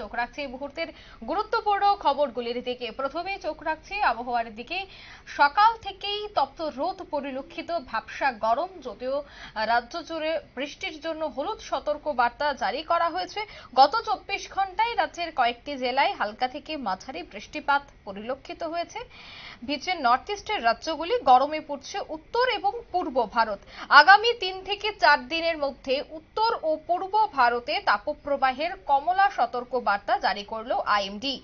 চোখ রাখছি এই মুহূর্তের গুরুত্বপূর্ণ খবরগুলির দিকে। প্রথমে চোখ রাখছি আবহাওয়ার দিকে। সকাল থেকেই তপ্ত রোদ পরিলক্ষিত ভ্যাবসা গরম, যদিও রাজ্য জুড়ে বৃষ্টির জন্য হলুদ সতর্ক বার্তা জারি করা হয়েছে। গত চব্বিশ ঘন্টায় রাজ্যের কয়েকটি জেলায় হালকা থেকে মাঝারি বৃষ্টিপাত পরিলক্ষিত হয়েছে। ভিজে নর্থ ইস্টের রাজ্যগুলি গরমে পড়ছে উত্তর এবং পূর্ব ভারত। আগামী তিন থেকে চার দিনের মধ্যে উত্তর ও পূর্ব ভারতে তাপপ্রবাহের কমলা সতর্ক বার্তা জারি করল আইএমডি।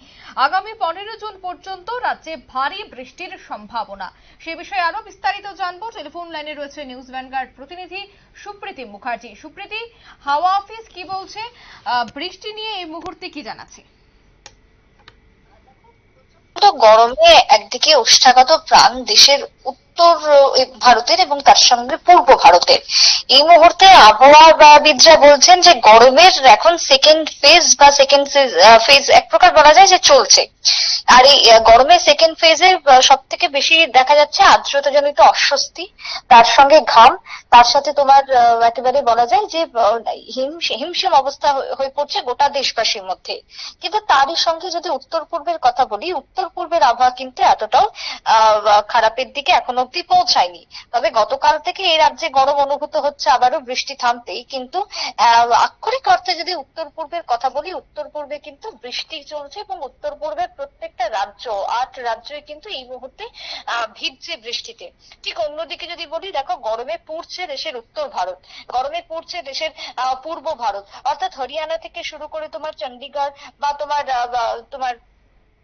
আগামী পনেরো জুন পর্যন্ত রাজ্যে ভারী বৃষ্টির সম্ভাবনা। সে বিষয়ে আরও বিস্তারিত জানব। টেলিফোন লাইনে রয়েছে নিউজ ভ্যানগার্ড প্রতিনিধি সুপ্রীতি মুখার্জি। সুপ্রীতি, হাওয়া অফিস কি বলছে? বৃষ্টি নিয়ে এই মুহূর্তে কি জানাচ্ছে? গরমে একদিকে উষ্ঠাগত প্রাণ দেশের উত্তর ভারতের এবং তার সঙ্গে পূর্ব ভারতের। এই মুহূর্তে আবহাওয়াবিদরা বলছেন যে গরমের এখন সেকেন্ড ফেজ বা সেকেন্ড ফেজ এক প্রকার বলা যায় যে চলছে। আর এই গরমের সেকেন্ড ফেজে সব থেকে বেশি দেখা যাচ্ছে আর্দ্রতাজনিত অস্বস্তি, তার সঙ্গে ঘাম, তার সাথে তোমার একেবারে বলা যায় যে হিম, হিমশিম অবস্থা হয়ে- পড়ছে গোটা দেশবাসীর মধ্যে। কিন্তু তারই সঙ্গে যদি উত্তর পূর্বের কথা বলি উত্তর পূর্বের আবহাওয়া কিন্তু এতটাও খারাপের দিকে এখনও অব্দি পৌঁছায়নি। তবে গতকাল থেকে এই রাজ্যে গরম অনুভূত হচ্ছে আবারও বৃষ্টি থামতেই, কিন্তু আক্ষরিক অর্থে যদি উত্তর পূর্বের কথা বলি, উত্তর পূর্বে কিন্তু বৃষ্টি চলছে এবং উত্তর পূর্বের প্রত্যেকটা রাজ্য, আট রাজ্যই কিন্তু এই মুহূর্তে ভিজছে বৃষ্টিতে। ঠিক অন্যদিকে যদি বলি, দেখো, গরমে পুড়ছে দেশের উত্তর ভারত। গরমে পুড়ছে দেশের পূর্ব ভারত। অর্থাৎ হরিয়ানা থেকে শুরু করে তোমার চণ্ডীগড় বা তোমার তোমার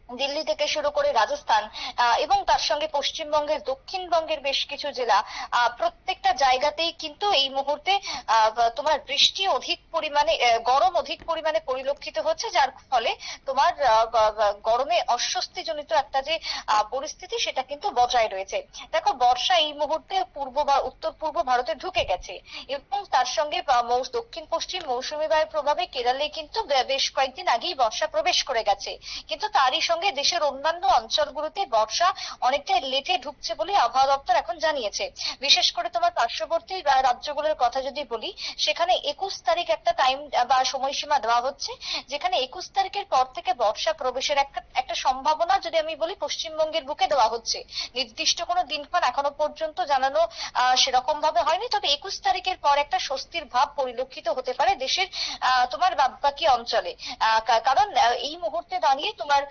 দিল্লি থেকে শুরু করে রাজস্থান এবং তার সঙ্গে পশ্চিমবঙ্গের, দক্ষিণবঙ্গের বেশ কিছু জেলা প্রত্যেকটা জায়গাতেই কিন্তু এই মুহূর্তে তোমার বৃষ্টি অধিক পরিমাণে গরম অধিক পরিমাণে পরিলক্ষিত হচ্ছে, যার ফলে তোমার গরমে অস্বস্তিজনিত একটা যে পরিস্থিতি, সেটা কিন্তু বজায় রয়েছে। দেখো, বর্ষা এই মুহূর্তে পূর্ব বা উত্তর পূর্ব ভারতে ঢুকে গেছে, এবং তার সঙ্গে দক্ষিণ পশ্চিম মৌসুমী বায়ুর প্রভাবে কেরালে কিন্তু বেশ কয়েকদিন আগেই বর্ষা প্রবেশ করে গেছে। কিন্তু তারই দেশের অন্যান্য অঞ্চলগুলোতে বর্ষা অনেকটা লেটে ঢুকছে বলে আবহাওয়া দপ্তর এখন জানিয়েছে। বিশেষ করে তোমার পার্শ্ববর্তী রাজ্যগুলোর কথা যদি বলি, সেখানে একুশ তারিখ একটা টাইম বা সময়সীমা দেওয়া হচ্ছে, যেখানে একুশ তারিখের পর থেকে বর্ষা প্রবেশের একটা একটা সম্ভাবনা যদি আমি বলি, পশ্চিমবঙ্গের বুকে দেওয়া হচ্ছে। নির্দিষ্ট কোনো দিনক্ষণ এখনও পর্যন্ত জানানো সেরকম ভাবে হয়নি, তবে একুশ তারিখের পর একটা স্বস্তির ভাব পরিলক্ষিত হতে পারে দেশের তোমার বাদবাকি অঞ্চলে। কারণ এই মুহূর্তে দাঁড়িয়ে তোমার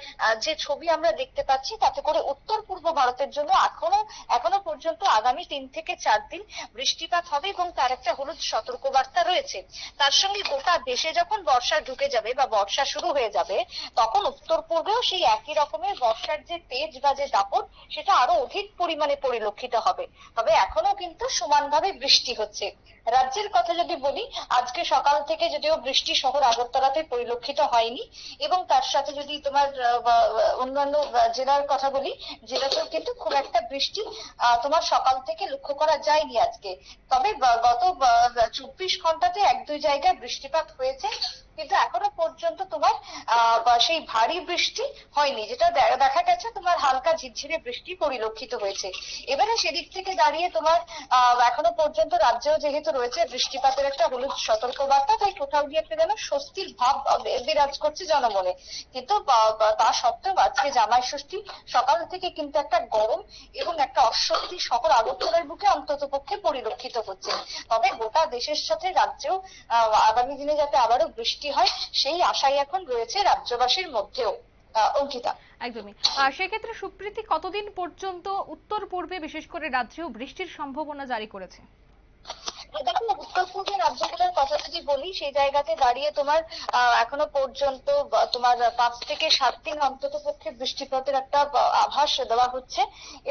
যে ছবি আমরা দেখতে পাচ্ছি, তাতে করে উত্তর পূর্ব ভারতের জন্য এখনও এখনও পর্যন্ত আগামী তিন থেকে চার দিন বৃষ্টিপাত হবে এবং তার একটা হলুদ সতর্কবার্তা রয়েছে। তার সঙ্গে গোটা দেশে যখন বর্ষা ঢুকে যাবে বা বর্ষা শুরু হয়ে যাবে, তখন উত্তর পূর্বেও সেই একই রকমের বর্ষার যে তেজ বা যে দাপট, সেটা আরও অধিক পরিমাণে পরিলক্ষিত হবে। তবে এখনও কিন্তু সমানভাবে বৃষ্টি হচ্ছে। রাজ্যের কথা যদি বলি, আজকে সকাল থেকে যদিও বৃষ্টি শহর আগরতলাতে পরিলক্ষিত হয়নি এবং তার সাথে যদি তোমার অন্যান্য জেলার কথা বলি জেলাতেও কিন্তু খুব একটা বৃষ্টি তোমার সকাল থেকে লক্ষ্য করা যায়নি আজকে। তবে গত চব্বিশ ঘন্টাতে এক দুই জায়গায় বৃষ্টিপাত হয়েছে। কিন্তু এখনও পর্যন্ত তোমার সেই ভারী বৃষ্টি হয়নি, যেটা দেখা গেছে তোমার হালকা ঝিরঝিরে বৃষ্টি পরিলক্ষিত হয়েছে। এবারে সেদিক থেকে দাঁড়িয়ে তোমার এখনও পর্যন্ত রাজ্যেও যেহেতু রয়েছে বৃষ্টিপাতের একটা হলুদ সতর্কবার্তা, তাই কোথাও গিয়ে একটা যেন স্বস্তির ভাব বিরাজ করছে জনমনে। কিন্তু তা সত্ত্বেও আজকে জামাই ষষ্ঠী সকাল থেকে কিন্তু একটা গরম এবং একটা অস্বস্তি শহর আগরতলার বুকে অন্তত পক্ষে পরিলক্ষিত হচ্ছে। তবে গোটা দেশের সাথে রাজ্যেও আগামী দিনে যাতে আবারও বৃষ্টি হয় সেই আশাই এখন রয়েছে রাজ্যবাসীর মধ্যেও। অঙ্কিতা। একদমই। আর সেক্ষেত্রে সুপ্রীতি কতদিন পর্যন্ত উত্তর পূর্বে বিশেষ করে রাজ্যেও বৃষ্টির সম্ভাবনা জারি করেছে? দেখো উত্তর পূর্বে রাজ্যগুলোর কথা যদি বলি, সেই জায়গাতে দাঁড়িয়ে তোমার এখনও পর্যন্ত তোমার পাঁচ থেকে সাত দিন অন্তত পক্ষে বৃষ্টিপাতের একটা আভাস দেওয়া হচ্ছে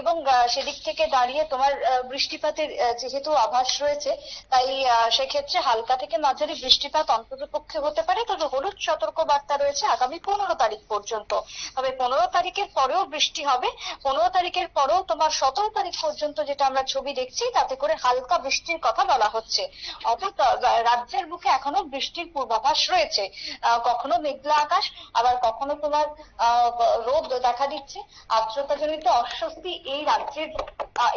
এবং সেদিক থেকে দাঁড়িয়ে তোমার বৃষ্টিপাতের যেহেতু আভাস রয়েছে, তাই সেক্ষেত্রে হালকা থেকে মাঝারি বৃষ্টিপাত অন্তত পক্ষে হতে পারে। তবে হলুদ সতর্ক বার্তা রয়েছে আগামী পনেরো তারিখ পর্যন্ত। তবে পনেরো তারিখের পরেও বৃষ্টি হবে। পনেরো তারিখের পরেও তোমার সতেরো তারিখ পর্যন্ত যেটা আমরা ছবি দেখছি, তাতে করে হালকা বৃষ্টির কথা বলা হচ্ছে। অর্থাৎ রাজ্যের বুকে এখনও বৃষ্টির পূর্বাভাস রয়েছে। কখনো মেঘলা আকাশ, আবার কখনো তোমার রোদ দেখা দিচ্ছে। আর্দ্রতাজনিত অস্বস্তি এই রাজ্যের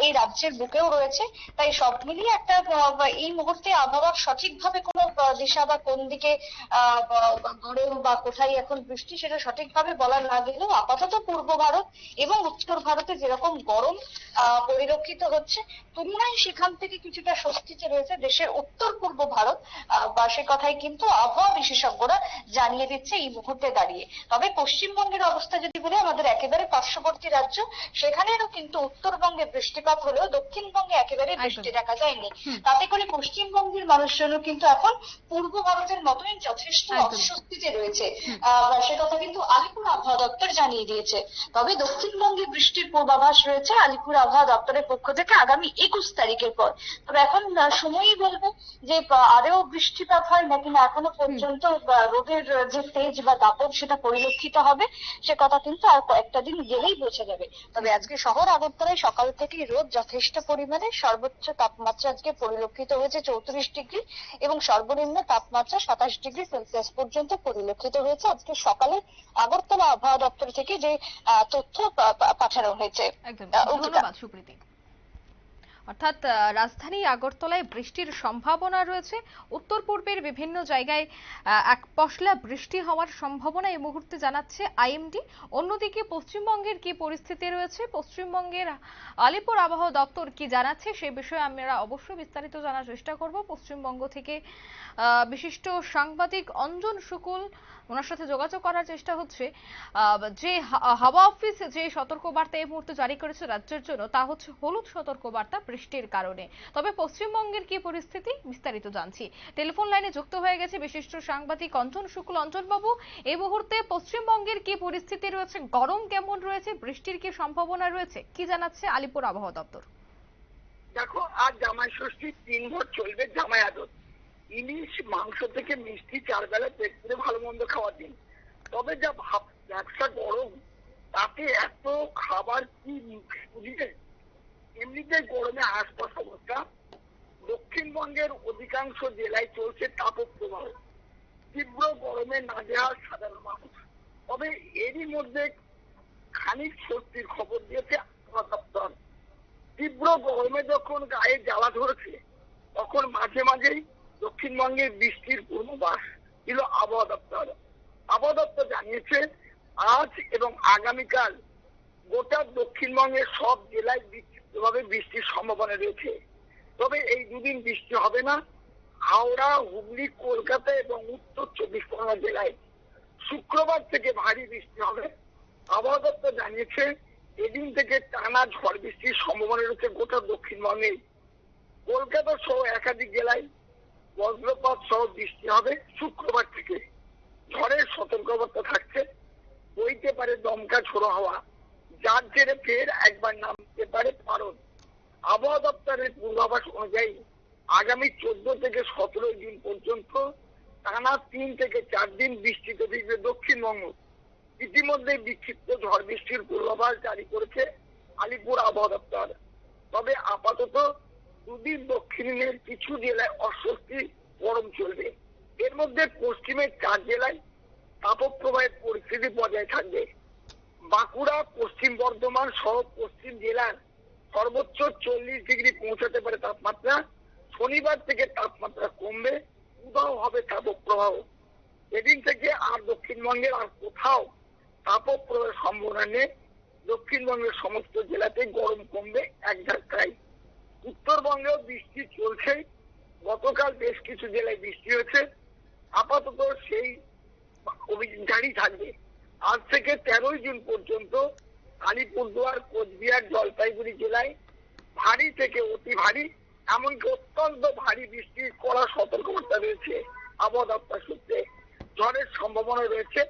এই রাজ্যের বুকেও রয়েছে। তাই সব মিলিয়ে একটা এই মুহূর্তে আবহাওয়ার সঠিকভাবে কোনো দিশা বা কোন দিকে আহ, বা- কোথায় এখন বৃষ্টি সেটা সঠিকভাবে বলা না গেলেও আপাতত পূর্ব ভারত এবং উত্তর ভারতে যেরকম গরম পরিলক্ষিত হচ্ছে তুলনায় সেখান থেকে কিছুটা স্বস্তিতে রয়েছে দেশের উত্তর পূর্ব ভারত বা সে কথাই কিন্তু আবহাওয়া বিশেষজ্ঞরা জানিয়ে দিচ্ছে এই মুহূর্তে দাঁড়িয়ে। তবে পশ্চিমবঙ্গের অবস্থা যদি বলি আমাদের একেবারে পার্শ্ববর্তী রাজ্য সেখানেও কিন্তু উত্তরবঙ্গে বৃষ্টিপাত হলেও দক্ষিণবঙ্গে একেবারে বৃষ্টি দেখা যায়নি। তাতে করে পশ্চিমবঙ্গের মানুষজনও কিন্তু এখন পূর্ব ভারতের মতোই যথেষ্ট অস্বস্তিতে রয়েছে। সে কথা কিন্তু আলিপুর আবহাওয়া দপ্তর জানিয়ে দিয়েছে। তবে দক্ষিণবঙ্গে বৃষ্টির পূর্বাভাস রয়েছে আলিপুর আবহাওয়া দপ্তরের পক্ষ থেকে আগামী একুশ তারিখের পর। তবে এখন সময়ই বলব যে আহ, আরও বৃষ্টিপাত হয় নাকি না এখনও পর্যন্ত রোদের যে তেজ বা দাপট সেটা পরিলক্ষিত হবে সে কথা কিন্তু আর কয়েকটা দিন গেলেই বোঝা যাবে। তবে আজকে শহর আগরতলায় সকাল থেকেই রোদ যথেষ্ট পরিমাণে সর্বোচ্চ তাপমাত্রা আজকে পরিলক্ষিত হয়েছে চৌত্রিশ ডিগ্রি এবং সর্বনিম্ন তাপমাত্রা সাতাশ ডিগ্রি সেলসিয়াস পর্যন্ত পরিলক্ষিত হয়েছে আজকে সকালে আগরতলা আবহাওয়া দপ্তর থেকে যে তথ্য পাঠানো হয়েছে। একদম। ধন্যবাদ সুপ্রীতি। অর্থাৎ রাজধানী আগরতলায় বৃষ্টির সম্ভাবনা রয়েছে। উত্তর পূর্বের বিভিন্ন জায়গায় এক পশলা বৃষ্টি হওয়ার সম্ভাবনা এই মুহূর্তে জানাচ্ছে আইএমডি। অন্যদিকে পশ্চিমবঙ্গের কি পরিস্থিতি রয়েছে? পশ্চিমবঙ্গের আলিপুর আবহাওয়া দপ্তর কি জানাচ্ছে? সে বিষয়ে আমরা অবশ্যই বিস্তারিত জানার চেষ্টা করব। পশ্চিমবঙ্গ থেকে বিশিষ্ট সাংবাদিক অঞ্জন শুকুল ওনার সাথে যোগাযোগ করার চেষ্টা হচ্ছে। যে হাওয়া অফিস যে সতর্কবার্তা এই মুহূর্তে জারি করেছে রাজ্যের জন্য, তা হচ্ছে হলুদ সতর্কবার্তা। বৃষ্টির কারণে। তবে পশ্চিমবঙ্গের কি পরিস্থিতি বিস্তারিত জানছি। টেলিফোন লাইনে যুক্ত হয়ে গেছে বিশিষ্ট সাংবাদিক অঞ্জন শুক্ল। অঞ্জন বাবু এই মুহূর্তে পশ্চিমবঙ্গের কি পরিস্থিতি রয়েছে? গরম কেমন রয়েছে? বৃষ্টির কি সম্ভাবনা রয়েছে? কি জানাচ্ছে আলিপুর আবহাওয়া দপ্তর? দেখো, আজ জামাই ষষ্ঠী তিন ভোর চলবে জামাই আদর ইলিশ, মাংস থেকে মিষ্টি চার বেলা পেট পুরে ভালো মন্দ খাওয়ার দিন। তবে যা ভাব, ব্যবসা গরম, তাতে এত খাবার কি বুঝিয়ে এমনিতে গরমে আশপাশ অবস্থা। দক্ষিণবঙ্গের অধিকাংশ জেলায় চলছে তাপপ্রবাহ তীব্র গরমে না নাজেহাল সাধারণ মানুষ। তবে এরই মধ্যে খানিক স্বস্তির খবর দিয়েছে দপ্তর। তীব্র গরমে যখন গায়ে জ্বালা ধরেছে, তখন মাঝে মাঝেই দক্ষিণবঙ্গের বৃষ্টির পূর্বাভাস ছিল আবহাওয়া দপ্তর। আবহাওয়া দপ্তর জানিয়েছে, আজ এবং আগামীকাল গোটা দক্ষিণবঙ্গের সব জেলায় বিক্ষিপ্তভাবে বৃষ্টির সম্ভাবনা রয়েছে। তবে এই দুদিন বৃষ্টি হবে না। হাওড়া, হুগলি, কলকাতা এবং উত্তর চব্বিশ পরগনা জেলায় শুক্রবার থেকে ভারী বৃষ্টি হবে। আবহাওয়া দপ্তর জানিয়েছে, এদিন থেকে টানা ঝড় বৃষ্টির সম্ভাবনা রয়েছে গোটা দক্ষিণবঙ্গে। কলকাতা সহ একাধিক জেলায় বজ্রপাত সহ বৃষ্টি হবে শুক্রবার থেকে। ঝড়ের সতর্কবার্তা থাকছে। বইতে পারে দমকা ঝোড়ো হওয়া। যার জেরে ফের একবার নামতে পারে পারদ আবহাওয়া দপ্তরের পূর্বাভাস অনুযায়ী আগামী চোদ্দ থেকে সতেরো দিন পর্যন্ত টানা তিন থেকে চার দিন বৃষ্টিতে ভিজবে দক্ষিণবঙ্গ। ইতিমধ্যে বিক্ষিপ্ত ঝড় বৃষ্টির পূর্বাভাস জারি করেছে আলিপুর আবহাওয়া দপ্তর। তবে আপাতত দুদিন দক্ষিণের কিছু জেলায় অস্বস্তি গরম চলবে। এর মধ্যে পশ্চিমের চার জেলায় তাপপ্রবাহের পরিস্থিতি বজায় থাকবে। বাঁকুড়া, পশ্চিম বর্ধমান সহ পশ্চিম জেলার সর্বোচ্চ চল্লিশ ডিগ্রি পৌঁছাতে পারে তাপমাত্রা। শনিবার থেকে তাপমাত্রা কমবে উদাও হবে তাপপ্রবাহ। এদিন থেকে আর দক্ষিণবঙ্গের আর কোথাও তাপপ্রবাহের সম্ভাবনা নেই। দক্ষিণবঙ্গের সমস্ত জেলাতে গরম কমবে এক ধাক্কায় উত্তরবঙ্গেও বৃষ্টি চলছে। গতকাল বেশ কিছু জেলায় বৃষ্টি হয়েছে। আপাতত সেই জারি থাকবে। আজ থেকে তেরোই জুন পর্যন্ত আলিপুরদুয়ার কোচবিহার জলপাইগুড়ি জেলায় ভারী থেকে অতি ভারী এমনকি অত্যন্ত ভারী বৃষ্টির কড়া সতর্কবার্তা রয়েছে আবহাওয়া দপ্তর সূত্রে। ঝড়ের সম্ভাবনা রয়েছে।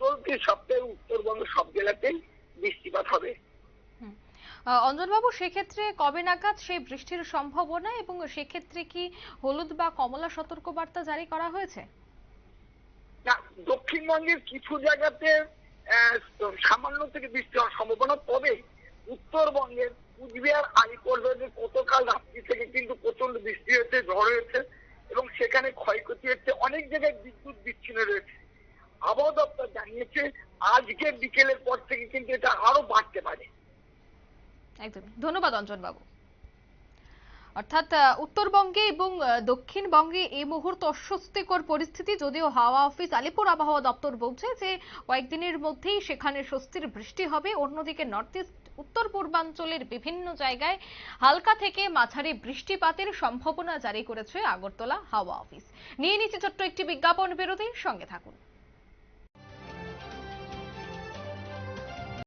চলতি সপ্তাহে উত্তরবঙ্গের সব জেলাতেই বৃষ্টিপাত হবে। অঞ্জনবাবু সেক্ষেত্রে কবে নাগাদ সেই বৃষ্টির সম্ভাবনা এবং সেক্ষেত্রে কি হলুদ বা কমলা সতর্কবার্তা জারি করা হয়েছে? না দক্ষিণবঙ্গের কিছু জায়গাতে সামান্য থেকে বৃষ্টি হওয়ার সম্ভাবনা, তবে উত্তরবঙ্গের কুচবিহার আলিপুরদুয়ারে গতকাল রাত্রি থেকে কিন্তু প্রচণ্ড বৃষ্টি হয়েছে, ঝড় হয়েছে এবং সেখানে ক্ষয়ক্ষতি হচ্ছে, অনেক জায়গায় বিদ্যুৎ বিচ্ছিন্ন রয়েছে। আবহাওয়া দপ্তর জানিয়েছে আজকে বিকেলের পর থেকে কিন্তু এটা আরও বাড়তে পারে। একদমই। ধন্যবাদ অঞ্জন বাবু অর্থাৎ উত্তরবঙ্গে এবং দক্ষিণবঙ্গে এই মুহূর্তে অস্বস্তিকর পরিস্থিতি। যদিও হাওয়া অফিস, আলিপুর আবহাওয়া দপ্তর বলছে যে, কয়েকদিনের মধ্যেই সেখানে স্বস্তির বৃষ্টি হবে। অন্যদিকে নর্থ ইস্ট, উত্তর পূর্বাঞ্চলের বিভিন্ন জায়গায় হালকা থেকে মাঝারি বৃষ্টিপাতের সম্ভাবনা জারি করেছে আগরতলা হাওয়া অফিস। নিয়ে নিচ্ছে ছোট্ট একটি বিজ্ঞাপন বিরতির সঙ্গে থাকুন।